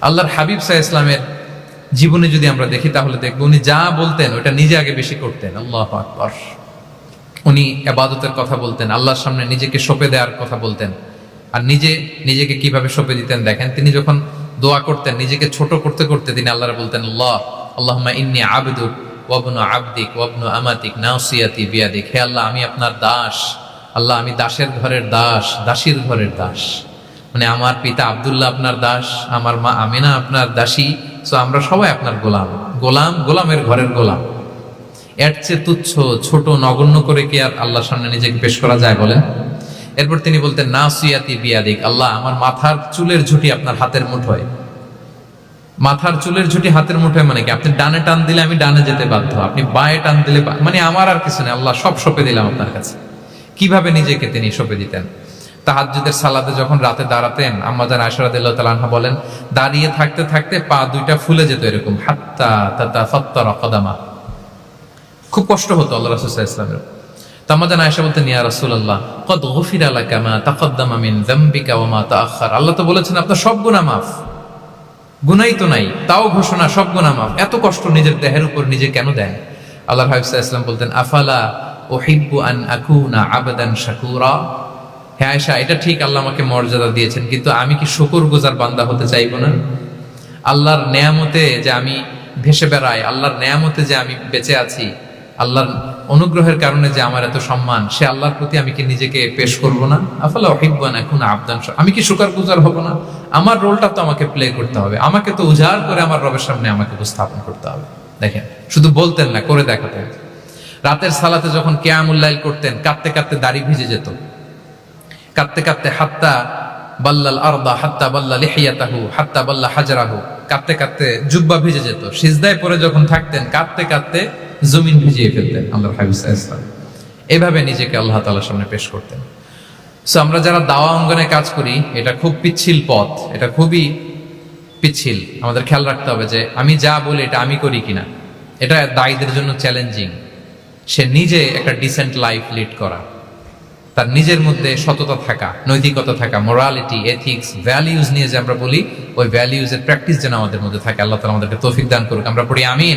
আল্লাহর হাবিব সাহা ইসলামের জীবনে যদি আমরা দেখি, তাহলে দেখব উনি যা বলতেন ওটা নিজে আগে বেশি করতেন। আল্লাহ আকবর। উনি আবাদতের কথা বলতেন, আল্লাহর সামনে নিজেকে সঁপে দেওয়ার কথা বলতেন। আর নিজে, নিজেকে কীভাবে সঁপে দিতেন দেখেন, তিনি যখন দোয়া করতেন, নিজেকে ছোট করতে করতে তিনি আল্লাহর বলতেন, আল্লাহ আল্লাহমা ইন্নি আবদুক ওয়াবনু আবদিক ওয়াবনু আমাতিক নাওসিয়াতি বিয়াদিক। হে আল্লাহ, আমি আপনার দাস। আল্লাহ, আমি দাসের ঘরের দাস, দাসীর ঘরের দাস। মানে আমার পিতা আব্দুল্লাহ আপনার দাস, আমার মা আমিনা আপনার দাসী সো আমরা সবাই আপনার গোলাম। গোলাম গোলামের ঘরের গোলাম। এর চেয়ে তুচ্ছ, ছোট, নগণ্য করে কি আর আল্লাহর সামনে নিজেকে পেশ করা যায় বলেন? এরপর তিনি বলতেন, না সুয়াতি বিয়াদিক, আল্লাহ, আমার মাথার চুলের ঝুঁটি আপনার হাতের মুঠোয় মাথার চুলের ঝুঁটি হাতের মুঠোয় মানে কি? আপনি ডানে টান দিলে আমি ডানে যেতে বাধ্য, আপনি বাঁয়ে টান দিলে মানে আমার আর কিছু নেই, আল্লাহ সব সঁপে দিলাম আপনার কাছে। কীভাবে নিজেকে তিনি সঁপে দিতেন? তাহাজ্জুদের সালাতে যখন রাতে দাঁড়াতেন আম্মাজান আশরাদিল্লাহ তালাহা বলেন, দাঁড়িয়ে থাকতে থাকতে পা দুইটা ফুলে যেত এরকম, হাত্তা তাতা ফত্তর কদামা। খুব কষ্ট হতো আল্লাহ রাসূল সাল্লাল্লাহু আলাইহি ওয়াসাল্লামের। তো আমাদের আয়েশা বলতেন, ইয়া রাসূলুল্লাহ, কদ গফিরা লাকা মা তাকদ্দামা যামবিকা ওয়া মা তাআখার আল্লাহ তো বলেছেন, আপনার সব গুনাহ মাফ। গুনাই তো নাই, তাও ঘোষণা, সব গুনাহ মাফ। এত কষ্ট নিজের দেহের উপর নিজে কেন দেন? আল্লাহ হাবিব বলতেন, আফালা উহিব্বু আন আকুনা আবদান শাকুরা? হ্যাঁ আয়েশা, এটা ঠিক আল্লাহ আমাকে মর্যাদা দিয়েছেন, কিন্তু আমি কি শুকর গুজার বান্দা হতে চাইব না? আল্লাহর নেয়ামতে যে আমি ভেসে বেড়াই, আল্লাহর নেয়ামতে যে আমি বেঁচে আছি, আল্লাহর অনুগ্রহের কারণে যে আমার এত সম্মান, সে আল্লাহর প্রতি আমি কি নিজেকে পেশ করব না? আফালা অহিব্বান এখন আবদান আমি কি শুকার গুজার হব না? আমার রোলটা তো আমাকে প্লে করতে হবে, আমাকে তো উজাড় করে আমার রবের সামনে আমাকে উপস্থাপন করতে হবে। দেখেন, শুধু বলতেন না, করে দেখাতেন। রাতের সালাতে যখন কেয়ামুল্লাইল করতেন, কাঁদতে কাঁদতে দাড়ি ভিজে যেত। কাঁদতে কাঁদতে হাত্তা বাল্লাল আরদা, হাত্তা বাল্লা লিহিয়াতাহু, হাত্তা বাল্লা হাজারাহু। কাঁদতে কাঁদতে জুব্বা ভিজে যেত। সিজদায় পরে যখন থাকতেন কাঁদতে কাঁদতে জমিন ভিজিয়ে ফেলতেন আল্লাহ হাবিজ ইসলাম এভাবে নিজেকে আল্লাহ তাআলার সামনে পেশ করতেন। সো আমরা যারা দাওয়া অঙ্গনে কাজ করি, এটা খুব পিচ্ছিল পথ। এটা খুবই পিচ্ছিল। আমাদের খেয়াল রাখতে হবে যে, আমি যা বলি, এটা আমি করি কিনা। এটা দায়ীদের জন্য চ্যালেঞ্জিং সে নিজে একটা ডিসেন্ট লাইফ লিড করা। তার নিজের মধ্যে সততা থাকা, নৈতিকতা থাকা মোরালিটি এথিক্স ভ্যালিউজ নিয়ে যে আমরা বলি, ওই ভ্যালিউজ এর প্র্যাকটিস যেন আমাদের মধ্যে থাকে। আল্লাহ তালা আমাদেরকে তৌফিক দান করুক। আমরা পড়ি আমিন।